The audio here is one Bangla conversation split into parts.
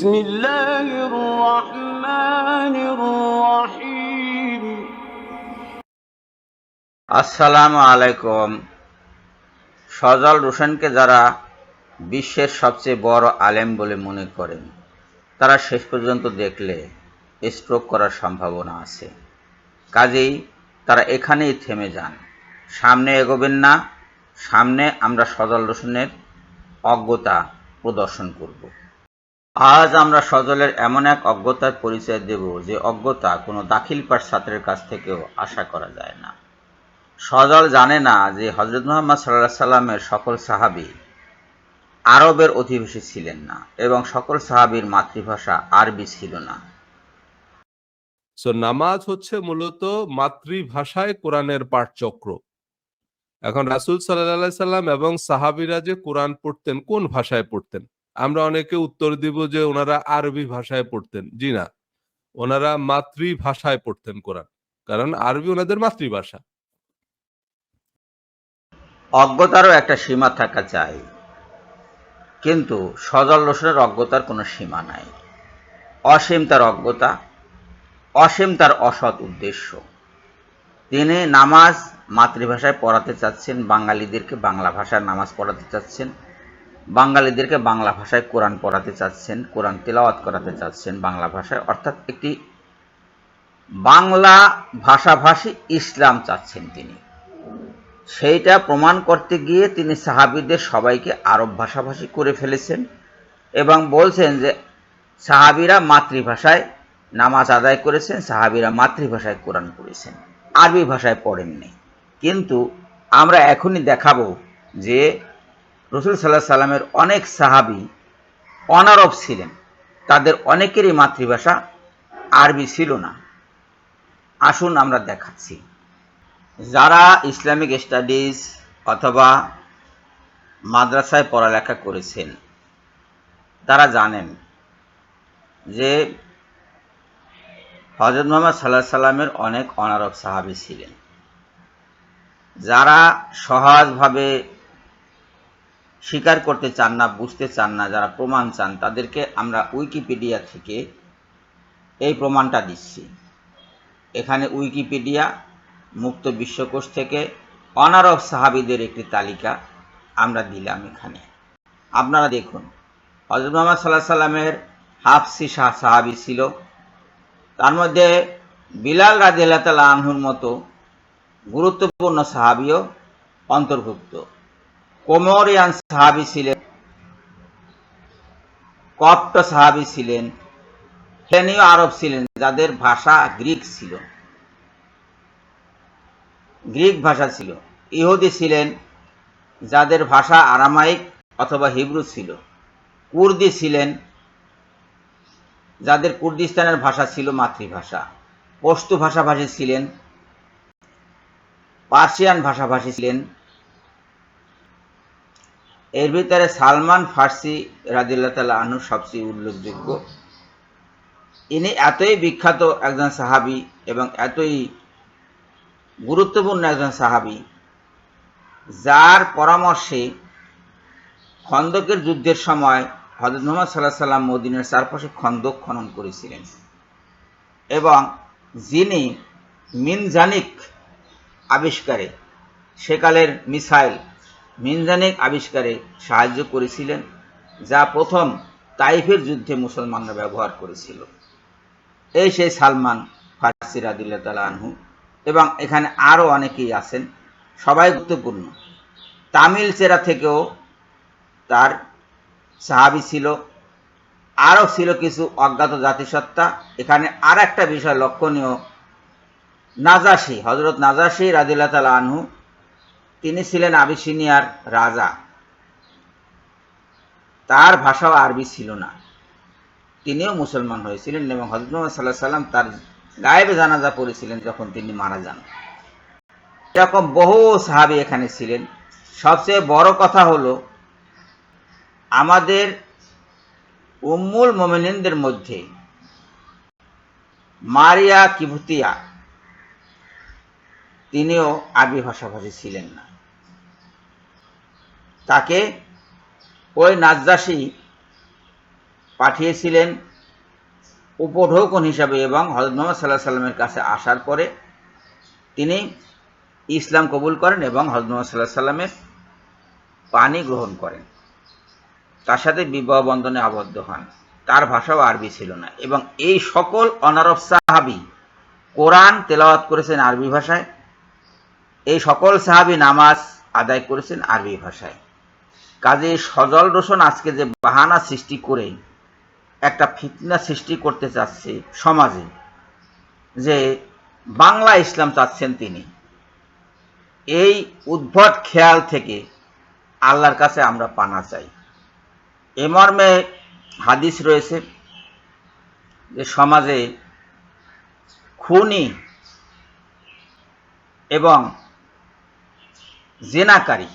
بسم الله الرحمن الرحيم আসসালামু আলাইকুম সজল রোশনকে যারা বিশ্বের সবচেয়ে বড় আলেম বলে মনে করেন তারা শেষ পর্যন্ত দেখলে স্ট্রোক করার সম্ভাবনা আছে কাজেই তারা এখানেই থেমে যান সামনে এগোবেন না সামনে আমরা সজল রোশনের অজ্ঞতা প্রদর্শন করব আজ আমরা সজলের এমন এক অজ্ঞতার পরিচয় দেব যে অজ্ঞতা কোনো দাখিল পাঠ ছাত্রের কাছ থেকেও আশা করা যায় না। সজল জানে না যে হজরত মোহাম্মদ সাল্লাহ সাল্লামের সকল সাহাবি আরবের অধিবাসী ছিলেন না এবং সকল সাহাবীর মাতৃভাষা আরবি ছিল না। নামাজ হচ্ছে মূলত মাতৃভাষায় কোরআনের পাঠচক্র। এখন রাসুল সাল্লাহ সাল্লাম এবং সাহাবিরা যে কোরআন পড়তেন, কোন ভাষায় পড়তেন? আমরা অনেকে উত্তর দিব যে ওনারা আরবি ভাষায় পড়তেন। জি না, ওনারা মাতৃভাষায় পড়তেন কোরআন, কারণ আরবি ওনাদের মাতৃভাষা। অজ্ঞতারও একটা সীমা থাকা চাই, কিন্তু সজল রোশনের অজ্ঞতার কোনো সীমা নাই। অসীম তার অজ্ঞতা, অসীম তার অসৎ উদ্দেশ্য। তিনি নামাজ মাতৃভাষায় পড়াতে চাচ্ছেন, বাঙালিদেরকে বাংলা ভাষায় নামাজ পড়াতে চাচ্ছেন বাঙালিদেরকে বাংলা ভাষায় কোরআন পড়াতে চাচ্ছেন, কোরআন তেলাওয়াত করাতে চাচ্ছেন বাংলা ভাষায়, অর্থাৎ একটি বাংলা ভাষাভাষী ইসলাম চাচ্ছেন তিনি। সেইটা প্রমাণ করতে গিয়ে তিনি সাহাবিদের সবাইকে আরব ভাষাভাষী করে ফেলেছেন এবং বলছেন যে সাহাবিরা মাতৃভাষায় নামাজ আদায় করেছেন, সাহাবিরা মাতৃভাষায় কোরআন পড়েছেন। আরবি ভাষায় পড়েননি। কিন্তু আমরা এখনই দেখাবো যে রসুল সাল্লাহ সাল্লামের অনেক সাহাবি অনারব ছিলেন। তাদের অনেকেরই মাতৃভাষা আরবি ছিল না। আসুন আমরা দেখাচ্ছি। যারা ইসলামিক স্টাডিজ অথবা মাদ্রাসায় পড়ালেখা করেছেন, তারা জানেন যে হজরত মোহাম্মদ সাল্লাহ সাল্লামের অনেক অনারব সাহাবি ছিলেন। যারা সহজভাবে স্বীকার করতে চান না, বুঝতে চান না, যারা প্রমাণ চান, তাদেরকে আমরা উইকিপিডিয়া থেকে এই প্রমাণটা দিচ্ছি। এখানে উইকিপিডিয়া, মুক্ত বিশ্বকোষ থেকে অনারব সাহাবিদের একটি তালিকা আমরা দিলাম এখানে। আপনারা দেখুন হজরত মোহাম্মদ সাল্লাহ সাল্লামের হাফসি শাহ সাহাবি ছিল। তার মধ্যে বিলাল রাজিয়াল্লাহ তালা আনহুর মতো গুরুত্বপূর্ণ সাহাবিও অন্তর্ভুক্ত। কোমরিয়ান সাহাবি ছিলেন, কপ্ট সাহাবি ছিলেন হেনীয় আরব ছিলেন, যাদের ভাষা গ্রিক ছিল। গ্রিক ভাষা ছিল। ইহুদি ছিলেন, যাদের ভাষা আরামাইক অথবা হিব্রু ছিল। কুর্দি ছিলেন, যাদের কুর্দিস্তানের ভাষা ছিল মাতৃভাষা। পশতু ভাষাভাষী ছিলেন, পার্সিয়ান ভাষাভাষী ছিলেন এর ভিতরে সালমান ফার্সি রাজিল্লা তালা আনু সবচেয়ে উল্লেখযোগ্য। ইনি এতই বিখ্যাত একজন সাহাবি এবং এতই গুরুত্বপূর্ণ একজন সাহাবি, যার পরামর্শে খন্দকের যুদ্ধের সময় হজরত মোহাম্মদ সাল্লাহ সাল্লাম মদিনের চারপাশে খন্দক খনন করেছিলেন এবং যিনি মিনজানিক আবিষ্কারে সেকালের মিসাইল মিনজানিক আবিষ্কারে সাহায্য করেছিলেন, যা প্রথম তাইফের যুদ্ধে মুসলমানরা ব্যবহার করেছিল। এই সেই সালমান ফার্সি রাদিল্লা আনহু এবং এখানে আরও অনেকেই আছেন, সবাই গুরুত্বপূর্ণ। তামিল চেরা থেকেও তার সাহাবি ছিল, আরও ছিল কিছু অজ্ঞাত জাতিসত্তা। এখানে আর একটা বিষয় লক্ষণীয় নাজাসি হজরত নাজাসি রাদিল্লা তালা আনহু তিনি ছিলেন আবিসিনিয়ার রাজা। তার ভাষাও আরবি ছিল না। তিনিও মুসলমান হয়েছিলেন এবং হজরত মোহাম্মদ সাল্লাহ সাল্লাম তার গায়েবে জানাজা পড়েছিলেন যখন তিনি মারা যান। এরকম বহু সাহাবি এখানে ছিলেন। সবচেয়ে বড় কথা হলো, আমাদের উম্মুল মোমেনিনদের মধ্যে মারিয়া কিভুতিয়া তিনিও আরবি ভাষাভাষী ছিলেন না। তাকে ওই নাজ্জাসী পাঠিয়েছিলেন উপঢৌকন হিসাবে এবং হজরত মোহাম্মদ সাল্লাহ সাল্লামের কাছে আসার পরে তিনি ইসলাম কবুল করেন এবং হজরত মোহাম্মদ সাল্লাহ সাল্লামের পানি গ্রহণ করেন। তার সাথে বিবাহ বন্ধনে আবদ্ধ হন। তার ভাষাও আরবি ছিল না এবং এই সকল অনারব সাহাবি কোরআন তেলাওয়াত করেছেন আরবি ভাষায়। এই সকল সাহাবি নামাজ আদায় করেছেন আরবি ভাষায়। কাজে সজল রোশন আজকে যে বাহানা সৃষ্টি করে, একটা ফিতনা সৃষ্টি করতে চাচ্ছে সমাজে, যে বাংলা ইসলাম চাচ্ছেন তিনি। এই উদ্ভট খেয়াল থেকে আল্লাহর কাছে আমরা পানা চাই। এ মর্মে হাদিস রয়েছে যে সমাজে খুনি এবং জেনাকারী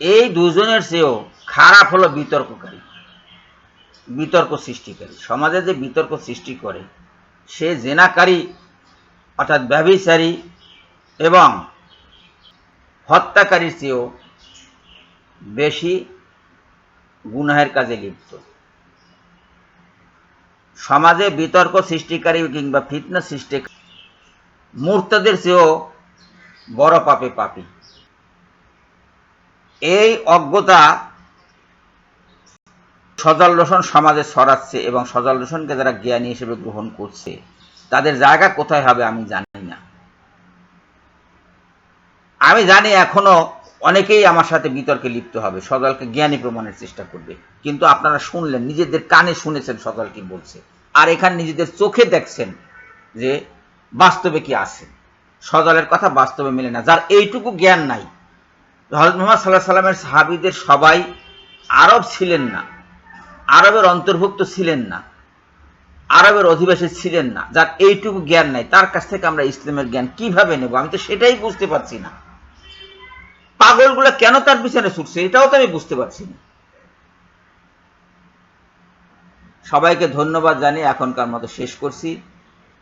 এই দুজনের চেয়েও খারাপ হলো বিতর্ককারী, বিতর্ক সৃষ্টিকারী। সমাজে যে বিতর্ক সৃষ্টি করে, সে জেনাকারী অর্থাৎ ব্যভিচারী এবং হত্যাকারীর চেয়েও বেশি গুনাহের কাজে লিপ্ত। সমাজে বিতর্ক সৃষ্টিকারী কিংবা ফিতনা সৃষ্টি মূর্তদের চেয়েও বড় পাপে পাপী। এই অজ্ঞতা সজল রোশন সমাজে ছড়াচ্ছে এবং সজল রোশনকে যারা জ্ঞানী হিসেবে গ্রহণ করছে, তাদের জায়গা কোথায় হবে আমি জানি না। আমি জানি এখনও অনেকেই আমার সাথে বিতর্কে লিপ্ত হবে, সজলকে জ্ঞানী প্রমাণের চেষ্টা করবে। কিন্তু আপনারা শুনলেন, নিজেদের কানে শুনেছেন সজল কি বলছে। আর এখানে নিজেদের চোখে দেখছেন যে বাস্তবে কি আছে। সজলের কথা বাস্তবে মেলে না, যার এইটুকু জ্ঞান নাই। হজরত মোহাম্মদ সাল্লাহ সাল্লামের সাহাবিদের সবাই আরব ছিলেন না। আরবের অন্তর্ভুক্ত ছিলেন না। আরবের অধিবাসী ছিলেন না। যার এইটুকু জ্ঞান নাই, তার কাছ থেকে আমরা ইসলামের জ্ঞান কীভাবে নেব? আমি তো সেটাই বুঝতে পারছি না। পাগলগুলো কেন তার পিছনে ছুটছে, এটাও তো আমি বুঝতে পারছি না। সবাইকে ধন্যবাদ জানিয়ে এখনকার মতো শেষ করছি।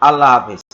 আল্লাহ হাফেজ।